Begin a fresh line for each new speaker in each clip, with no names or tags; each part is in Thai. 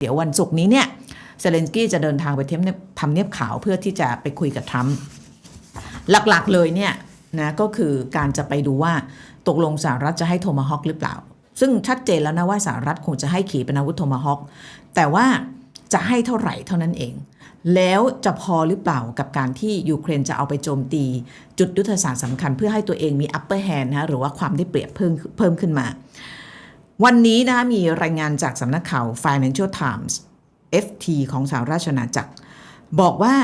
เดี๋ยววันศุกร์นี้เนี่ยเซเลนสกี้จะเดินทางไปเทมทำเนียบขาวเพื่อที่จะไปคุยกับทรัมป์หลักๆเลยเนี่ยนะก็คือการจะไปดูว่าตกลงสหรัฐจะให้โทมาฮอคหรือเปล่า ซึ่งชัดเจนแล้วนะว่าสหรัฐคงจะให้ขีปนาวุธโทมาฮอคแต่ว่าจะให้เท่าไหร่เท่านั้นเอง แล้วจะพอหรือเปล่ากับการที่ยูเครนจะเอาไปโจมตี จุดยุทธศาสตร์สำคัญเพื่อให้ตัวเองมี upper hand นะหรือว่าความได้เปรียบเพิ่มเพิ่มขึ้นมา วันนี้นะคะมีรายงานจากสำนักข่าว Financial Times FT ของสหราชอาณาจักร บอกว่า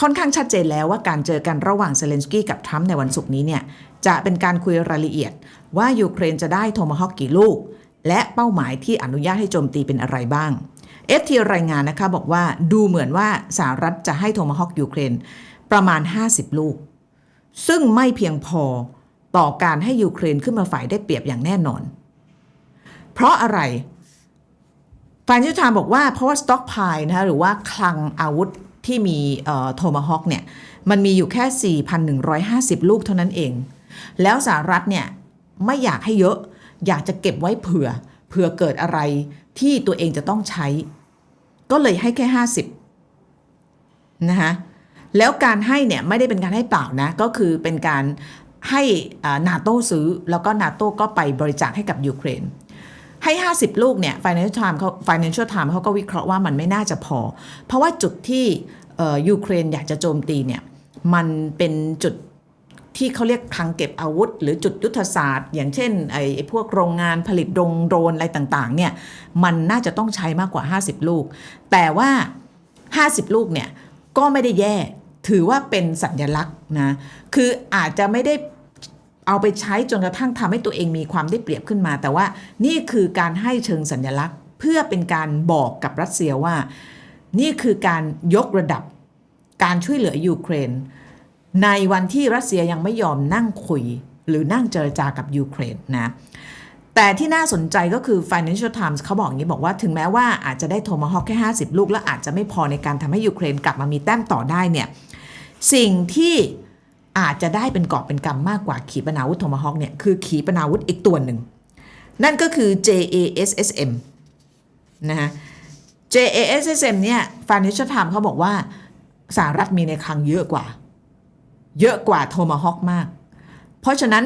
ค่อนข้างชัดเจนแล้วว่าการเจอกันระหว่างเซเลนสกี้กับทรัมป์ในวันศุกร์นี้เนี่ย จะเป็นการคุยรายละเอียด ว่ายูเครนจะได้โทมาฮอกกี่ลูก และเป้าหมายที่อนุญาตให้โจมตีเป็นอะไรบ้าง FT รายงานนะคะบอกว่าดูเหมือนว่าสหรัฐจะให้โทมาฮอกยูเครนประมาณ 50 ลูก ซึ่งไม่เพียงพอ ต่อการให้ยูเครนขึ้นมาฝ่ายได้เปรียบอย่างแน่นอน เพราะอะไรฝ่ายนิทามบอกว่าเพราะว่าสต็อกพายนะคะหรือว่าคลังอาวุธที่มีโทมาฮอคเนี่ยมันมีอยู่แค่ 4,150 ลูกเท่านั้นเอง แล้วสหรัฐเนี่ยไม่อยากให้เยอะอยากจะเก็บไว้เผื่อเผื่อเกิดอะไรที่ตัวเองจะต้องใช้ ก็เลยให้แค่ 50นะคะแล้วการให้เนี่ยไม่ได้เป็นการให้เปล่านะ ก็คือเป็นการ ให้นาโต้ซื้อ แล้วก็นาโต้ก็ไปบริจาคให้กับยูเครนให้ 50 ลูกเนี่ย Financial Times เขา Financial Times เขาก็วิเคราะห์ว่ามันไม่น่าจะพอ เพราะว่าจุดที่ยูเครนอยากจะโจมตีเนี่ย มันเป็นจุดที่เขาเรียกคลังเก็บอาวุธ หรือจุดยุทธศาสตร์ อย่างเช่นไอ้พวกโรงงานผลิตดงโดรนอะไรต่างๆเนี่ย มันน่าจะต้องใช้มากกว่า 50 ลูก แต่ว่า 50 ลูกเนี่ย ก็ไม่ได้แย่ ถือว่าเป็นสัญลักษณ์นะ คืออาจจะไม่ได้ เอาไปใช้จนกระทั่งทำให้ตัวเองมีความได้เปรียบขึ้นมา แต่ว่านี่คือการให้เชิงสัญลักษณ์ เพื่อเป็นการบอกกับรัสเซียว่า นี่คือการยกระดับการช่วยเหลือยูเครน ในวันที่รัสเซียยังไม่ยอมนั่งคุย หรือนั่งเจรจากับยูเครนนะแต่ที่น่าสนใจก็คือ Financial Times เขาบอกอย่างนี้บอกว่าถึงแม้ว่าอาจจะได้โทมาฮอคแค่ 50 ลูก และอาจจะไม่พอในการทำให้ยูเครนกลับมามีแต้มต่อได้เนี่ยสิ่งที่ อาจจะได้เป็นกอบเป็นกำมากกว่าขีปนาวุธโทมาฮอคเนี่ยคือขีปนาวุธอีกตัวหนึ่ง นั่นก็คือ JASSM นะฮะ JASSM เนี่ย Financial Times เขาบอกว่าสหรัฐมีในคลังเยอะกว่า เยอะกว่าโทมาฮอคมาก เพราะฉะนั้น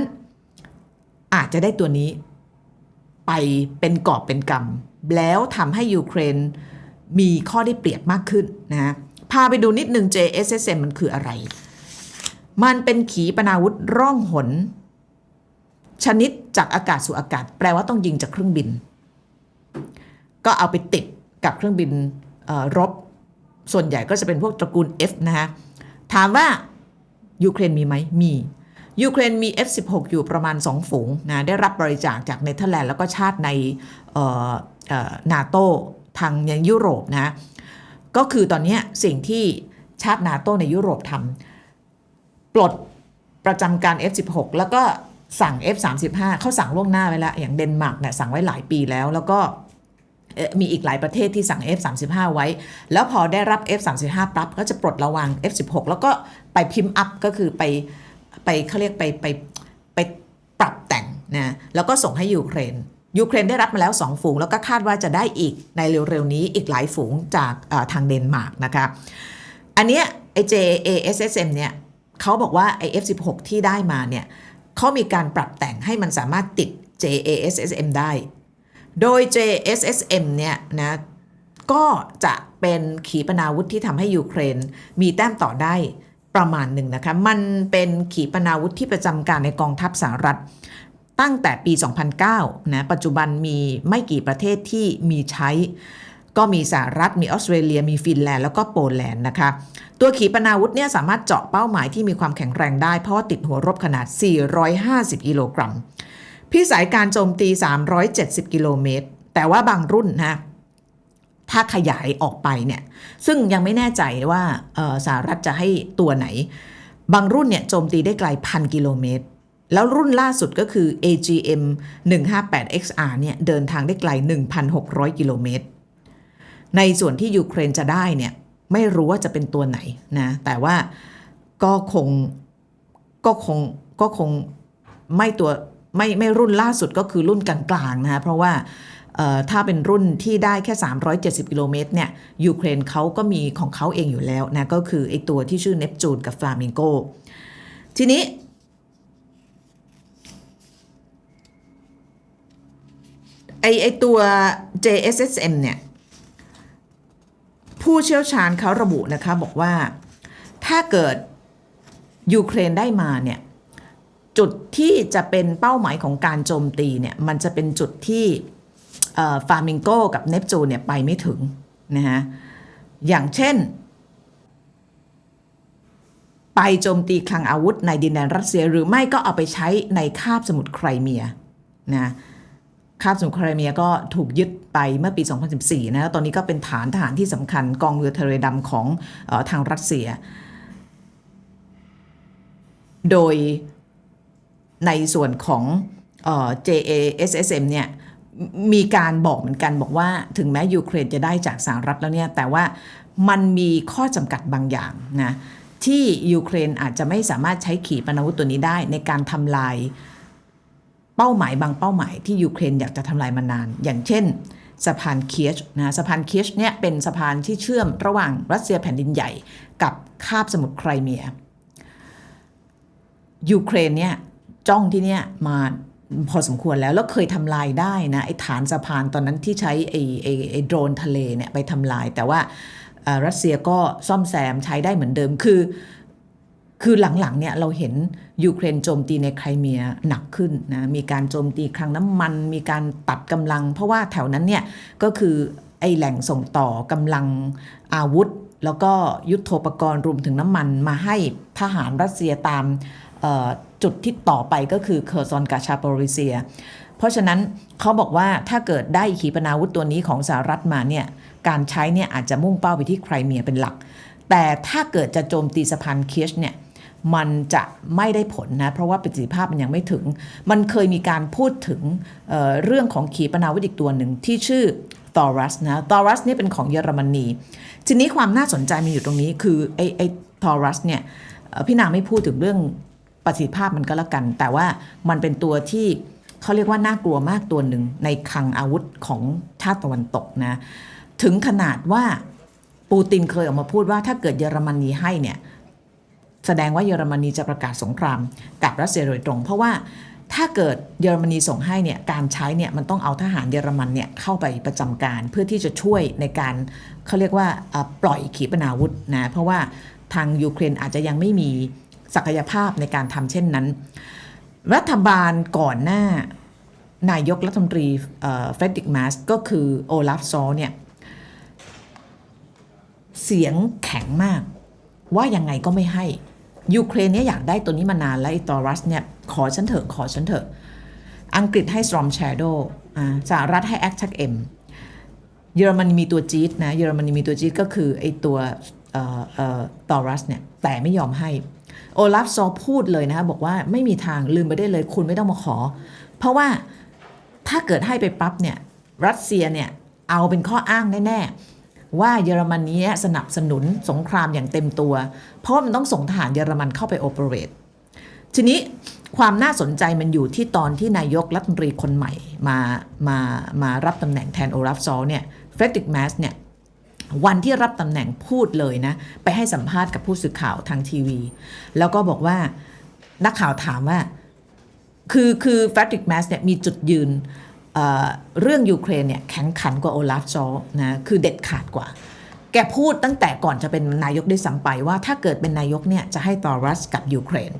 อาจจะได้ตัวนี้ไปเป็นกอบเป็นกำแล้วทำให้ยูเครนมีข้อได้เปรียบมากขึ้นนะพาไปดูนิดหนึ่ง JSSM มันคืออะไร มันเป็นขีปนาวุธร่องหน ชนิดจากอากาศสู่อากาศ แปลว่าต้องยิงจากเครื่องบิน ก็เอาไปติดกับเครื่องบินรบ ส่วนใหญ่ก็จะเป็นพวกตระกูล F นะคะถามว่ายูเครนมีไหมมียูเครนมี F16 อยู่ประมาณ 2 ฝูงนะได้รับบริจาคจากเนเธอร์แลนด์แล้วก็ชาติในนาโตทางยังยุโรปนะก็คือตอนนี้สิ่งที่ชาตินาโตในยุโรปทำ ปลดประจำการ F16 แล้วก็สั่ง F35 เขาสั่งล่วงหน้าไว้แล้ว อย่างเดนมาร์กเนี่ยสั่งไว้หลายปีแล้ว แล้วก็มีอีกหลายประเทศที่สั่ง F35 ไว้ แล้วพอได้รับ F35 ปั๊บก็จะปลดระวาง F16 แล้วก็ไปพิมพ์อัพก็คือไปไปเขาเรียกไปไปไปปรับแต่งนะแล้วก็ส่งให้ยูเครนยูเครนได้รับมาแล้ว 2 ฝูง แล้วก็คาดว่าจะได้อีกในเร็วๆนี้อีกหลายฝูงจากทางเดนมาร์กนะคะ อันเนี้ยไอ JASSM เนี่ย เขาบอกว่าไอ F16 ที่ได้มาเนี่ยเขามีการปรับแต่งให้มันสามารถติด JASSM ได้ โดย JSSM เนี่ยนะก็จะเป็นขีปนาวุธที่ทำให้ยูเครนมีแต้มต่อได้ประมาณหนึ่งนะคะ มันเป็นขีปนาวุธที่ประจำการในกองทัพสหรัฐ ตั้งแต่ปี 2009 นะ ปัจจุบันมีไม่กี่ประเทศที่มีใช้ ก็มีสหรัฐมีออสเตรเลีย มีฟินแลนด์แล้วก็โปแลนด์นะคะ ตัวขีปนาวุธเนี่ยสามารถเจาะเป้าหมายที่มีความแข็งแรงได้ เพราะว่าติดหัวรบขนาด 450กิโลกรัมพิสัยการโจมตี 370 กิโลเมตร แต่ว่าบางรุ่นนะถ้าขยายออกไปเนี่ย ซึ่งยังไม่แน่ใจว่าสหรัฐจะให้ตัวไหน บางรุ่นเนี่ยโจมตีได้ไกลพันกิโลเมตร แล้วรุ่นล่าสุดก็คือ AGM 158 XR เนี่ยเดินทางได้ไกล 1,600 กิโลเมตร ในส่วนที่ยูเครนจะได้เนี่ยไม่รู้ว่าจะเป็นตัวไหนนะแต่ว่าก็คงก็คงก็คงไม่ตัวไม่ไม่รุ่นล่าสุดก็คือรุ่นกลางๆนะคะเพราะว่าถ้าเป็นรุ่นที่ได้แค่ 370 กิโลเมตรเนี่ยยูเครนเขาก็มีของเขาเองอยู่แล้วนะก็คือไอตัวที่ชื่อเนปจูนกับฟลามิงโกทีนี้ ไอไอตัว JSSM เนี่ย ผู้เชี่ยวชาญเขาระบุนะคะบอกว่าถ้าเกิดยูเครนได้มาเนี่ยจุดที่จะเป็นเป้าหมายของการโจมตีเนี่ยมันจะเป็นจุดที่ฟาร์มิงโกกับเนปจูนเนี่ยไปไม่ถึงนะฮะอย่างเช่น ไปโจมตีคลังอาวุธในดินแดนรัสเซีย หรือไม่ก็เอาไปใช้ในคาบสมุทรไครเมียนะ คาบสมุทรไครเมียก็ถูกยึดไปเมื่อปี 2014 นะตอนนี้ก็เป็นฐานทหารที่สำคัญกองเรือทะเลดำของออทางรัสเซีย โดยในส่วนของออ JASSM เนี่ยมีการบอกเหมือนกันบอกว่าถึงแม้ยูเครนจะได้จากสหรัฐแล้วเนี่ยแต่ว่ามันมีข้อจำกัดบางอย่างนะที่ยูเครนอาจจะไม่สามารถใช้ขีปนาวุธตัวนี้ได้ในการทำลาย เป้าหมายบางเป้าหมายที่ยูเครนอยากจะทำลายมานาน อย่างเช่นสะพานเคียชนะสะพานเคียชเนี่ยเป็นสะพานที่เชื่อมระหว่างรัสเซียแผ่นดินใหญ่ กับคาบสมุทรไครเมียยูเครนเนี่ยจ้องที่เนี่ยมาพอสมควรแล้ว แล้วเคยทำลายได้นะไอ้ฐานสะพานตอนนั้นที่ใช้ไอ้ไอ้ไอ้โดรนทะเลเนี่ยไปทำลาย แต่ว่ารัสเซียก็ซ่อมแซมใช้ได้เหมือนเดิมคือ คือหลังๆเนี่ยเราเห็นยูเครนโจมตีในไครเมียหนักขึ้นนะมีการโจมตีคลังน้ำมัน มีการตัดกำลัง เพราะว่าแถวนั้นเนี่ยก็คือไอแหล่งส่งต่อกำลังอาวุธ แล้วก็ยุทโธปกรณ์รวมถึงน้ำมันมาให้ทหารรัสเซียตามจุดที่ต่อไปก็คือเคอร์ซอนกาชาโปริเซีย เพราะฉะนั้นเขาบอกว่าถ้าเกิดได้ขีปนาวุธตัวนี้ของสหรัฐมาเนี่ยการใช้เนี่ยอาจจะมุ่งเป้าไปที่ไครเมียเป็นหลัก แต่ถ้าเกิดจะโจมตีสะพานเคียชเนี่ย มันจะไม่ได้ผลนะเพราะว่าประสิทธิภาพมันยังไม่ถึง มันเคยมีการพูดถึงเเรื่องของขีปนาวุธอีกตัวหนึ่งที่ชื่อตอรัสนะตอรัสนี่เป็นของเยอรมนี ทีนี้ความน่าสนใจมันอยู่ตรงนี้คือไอ้ไอ้ทอรัสเนี่ยพี่นางไม่พูดถึงเรื่องประสิทธิภาพมันก็แล้วกัน แต่ว่ามันเป็นตัวที่เขาเรียกว่าน่ากลัวมากตัวหนึ่งในคลังอาวุธของชาติตะวันตกนะ ถึงขนาดว่าปูตินเคยออกมาพูดว่าถ้าเกิดเยอรมนีให้เนี่ย แสดงว่าเยอรมนีจะประกาศสงครามกับรัสเซียโดยตรง เพราะว่าถ้าเกิดเยอรมนีส่งให้เนี่ยการใช้เนี่ยมันต้องเอาทหารเยอรมันเนี่ยเข้าไปประจำการเพื่อที่จะช่วยในการเขาเรียกว่าปล่อยขีปนาวุธนะเพราะว่าทางยูเครนอาจจะยังไม่มีศักยภาพในการทำเช่นนั้น รัฐบาลก่อนหน้านายกรัฐมนตรีเฟรดริกมาสก็คือโอลาฟซอเนี่ยเสียงแข็งมากว่ายังไงก็ไม่ให้ ยูเครนเนี่ยอยากได้ตัวนี้มานานแล้วไอ้ตอรัสเนี่ยขอฉันเถอะขอฉันเถอะ อังกฤษให้ Storm Shadow สหรัฐให้ Attack M เยอรมนีมีตัวจี๊ดนะเยอรมนีมีตัวจี๊ดก็คือไอ้ตัวตอรัสเนี่ยแต่ไม่ยอมให้โอลาฟซอพูดเลยนะคะบอกว่าไม่มีทางลืมไปได้เลยคุณไม่ต้องมาขอ เพราะว่าถ้าเกิดให้ไปปั๊บเนี่ยรัสเซียเนี่ยเอาเป็นข้ออ้างแน่ๆ ว่าเยอรมนีสนับสนุนสงครามอย่างเต็มตัว เพราะมันต้องส่งทหารเยอรมันเข้าไปโอเปเรตทีนี้ความน่าสนใจมันอยู่ที่ตอนที่นายกรัฐมนตรีคนใหม่มามามารับตำแหน่งแทนโอลาฟซอลเนี่ยเฟรดริกแมสเนี่ยวันที่รับตำแหน่งพูดเลยนะ ไปให้สัมภาษณ์กับผู้สื่อข่าวทางทีวี แล้วก็บอกว่านักข่าวถามว่า คือคือแฟดริกแมสเนี่ยมีจุดยืน เรื่องยูเครนเนี่ยแข็งขันกว่าโอลาฟซอลนะคือเด็ดขาดกว่า แกพูดตั้งแต่ก่อนจะเป็นนายกได้วยซ้ำไปว่าถ้าเกิดเป็นนายกเนี่ยจะให้ตอรัสกับยูเครน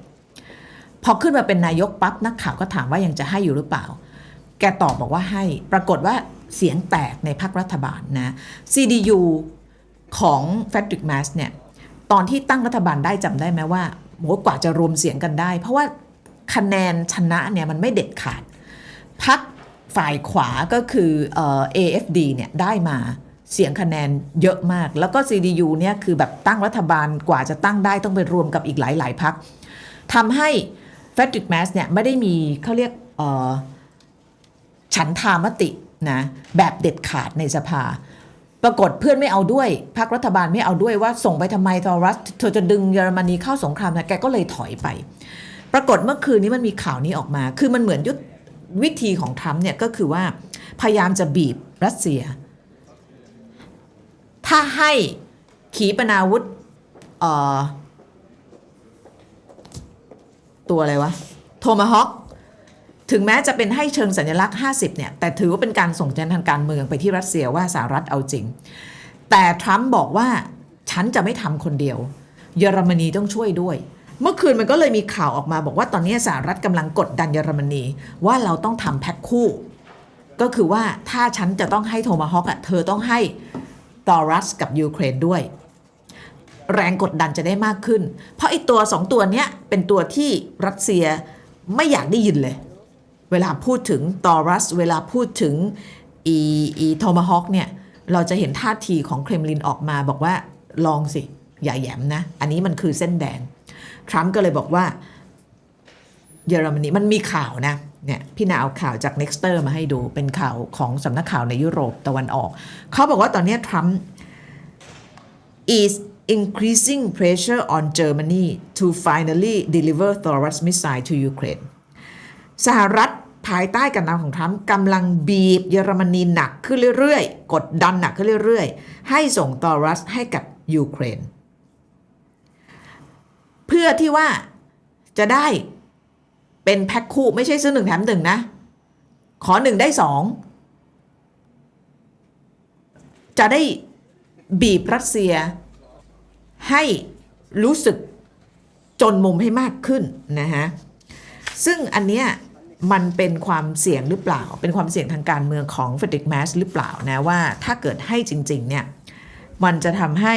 พอขึ้นมาเป็นนายกปั๊บนักข่าวก็ถามว่ายังจะให้อยู่หรือเปล่า แกตอบบอกว่าให้ปรากฏว่าเสียงแตกในพรรครัฐบาลนะ CDU ของแฟดริกแมสเนี่ยตอนที่ตั้งรัฐบาลได้จำได้ไหมว่าโหกว่าจะรวมเสียงกันได้ เพราะว่าคะแนนชนะเนี่ยมันไม่เด็ดขาดพัก ฝ่ายขวาก็คือเอ่อ AFD เนี่ยได้มาเสียงคะแนนเยอะมาก แล้วก็ CDU เนี่ยคือแบบตั้งรัฐบาลกว่าจะตั้งได้ต้องไปรวมกับอีกหลายๆพักทำให้เฟดริกแมสเนี่ยไม่ได้มีเขาเรียกฉันทามตินะแบบเด็ดขาดในสภา ปรากฏเพื่อนไม่เอาด้วยพรรครัฐบาลไม่เอาด้วยว่าส่งไปทำไมทอรัสเธอจะดึงเยอรมนีเข้าสงครามนะแกก็เลยถอยไป ปรากฏเมื่อคืนนี้มันมีข่าวนี้ออกมา คือมันเหมือนยุ วิธีของทรัมป์เนี่ยก็คือว่าพยายามจะบีบรัสเซีย ถ้าให้ขีปนาวุธตัวอะไรวะ โทมาฮอคถึงแม้จะเป็นให้เชิงสัญลักษณ์ 50 เนี่ย แต่ถือว่าเป็นการส่งสัญญาณทางการเมืองไปที่รัสเซียว่าสหรัฐเอาจริง แต่ทรัมป์บอกว่าฉันจะไม่ทำคนเดียว เยอรมนีต้องช่วยด้วย เมื่อคืนมันก็เลยมีข่าวออกมาบอกว่าตอนนี้สหรัฐกำลังกดดันเยอรมนี ว่าเราต้องทำแพ็คคู่ ก็คือว่าถ้าฉันจะต้องให้โทมาฮอคอะเธอต้องให้ตอรัสกับยูเครนด้วย แรงกดดันจะได้มากขึ้น เพราะไอ้ตัวสองตัวเนี้ยเป็นตัวที่รัสเซียไม่อยากได้ยินเลย เวลาพูดถึงตอรัส เวลาพูดถึงอีอีโทมาฮอคเนี่ยเราจะเห็นท่าทีของเครมลินออกมาบอกว่าลองสิ อย่าแยมนะ อันนี้มันคือเส้นแดง ทรัมป์ก็เลยบอกว่าเยอรมนีมันมีข่าวนะเนี่ยพี่นาเอาข่าวจาก Nexter มาให้ดูเป็นข่าวของสำนักข่าวในยุโรปตะวันออก เขาบอกว่าตอนนี้ทรัมป์ is increasing pressure on Germany to finally deliver Taurus missile to Ukraine สหรัฐภายใต้การนำของทรัมป์กำลังบีบเยอรมนีหนักขึ้นเรื่อยๆ กดดันหนักขึ้นเรื่อยๆ ให้ส่งตอรัสให้กับยูเครน เพื่อที่ว่าจะได้เป็นแพ็คคู่ไม่ใช่ซื้อหนึ่งแถมหนึ่งนะ ขอหนึ่งได้สองจะได้บีบรัสเซีย ให้รู้สึกจนมุมให้มากขึ้นนะฮะซึ่งอันเนี้ยมันเป็นความเสี่ยงหรือเปล่า เป็นความเสี่ยงทางการเมืองของเฟดริกแมสหรือเปล่านะว่าถ้าเกิดให้จริง ๆ เนี่ย มันจะทำให้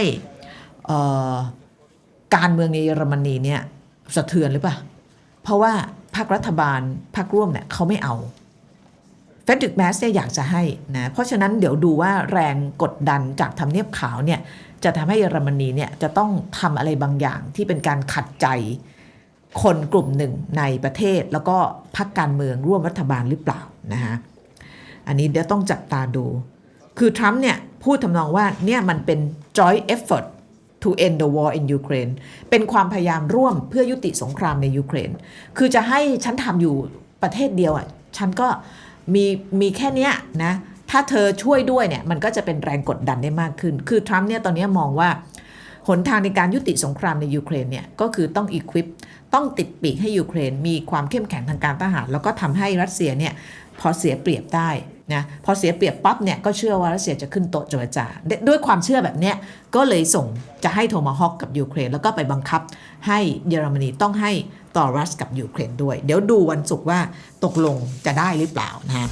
การเมืองในเยอรมนีเนี่ยสะเทือนหรือเปล่า เพราะว่าพรรครัฐบาลพรรคร่วมเนี่ยเขาไม่เอาเฟดริกแมสเนี่ยอยากจะให้นะเพราะฉะนั้นเดี๋ยวดูว่าแรงกดดันจากทำเนียบขาวเนี่ยจะทำให้เยอรมนีเนี่ยจะต้องทำอะไรบางอย่างที่เป็นการขัดใจคนกลุ่มหนึ่งในประเทศ แล้วก็พรรคการเมืองร่วมรัฐบาลหรือเปล่านะฮะอันนี้เดี๋ยวต้องจับตาดู คือทรัมป์เนี่ยพูดทำนองว่าเนี่ยมันเป็น joint effort to end the war in Ukraine เป็นความพยายามร่วมเพื่อยุติสงครามในยูเครน คือจะให้ฉันทำอยู่ประเทศเดียวอะ ฉันก็มีมีแค่เนี้ยนะ ถ้าเธอช่วยด้วยเนี่ย มันก็จะเป็นแรงกดดันได้มากขึ้น คือทรัมป์เนี่ยตอนนี้มองว่าหนทางในการยุติสงครามในยูเครนเนี่ย ก็คือต้องอีควิปต้องติดปีกให้ยูเครน มีความเข้มแข็งทางการทหาร แล้วก็ทำให้รัสเซียเนี่ยพอเสียเปรียบได้ นะพอเสียเปรียบปั๊บเนี่ยก็เชื่อว่ารัสเซียจะขึ้นโต๊ะเจรจาด้วยความเชื่อแบบเนี้ยก็เลยส่งจะให้โทมาฮอกกับยูเครน แล้วก็ไปบังคับให้เยอรมนีต้องให้ต่อรัสกับยูเครนด้วย เดี๋ยวดูวันศุกร์ว่าตกลงจะได้หรือเปล่านะฮะ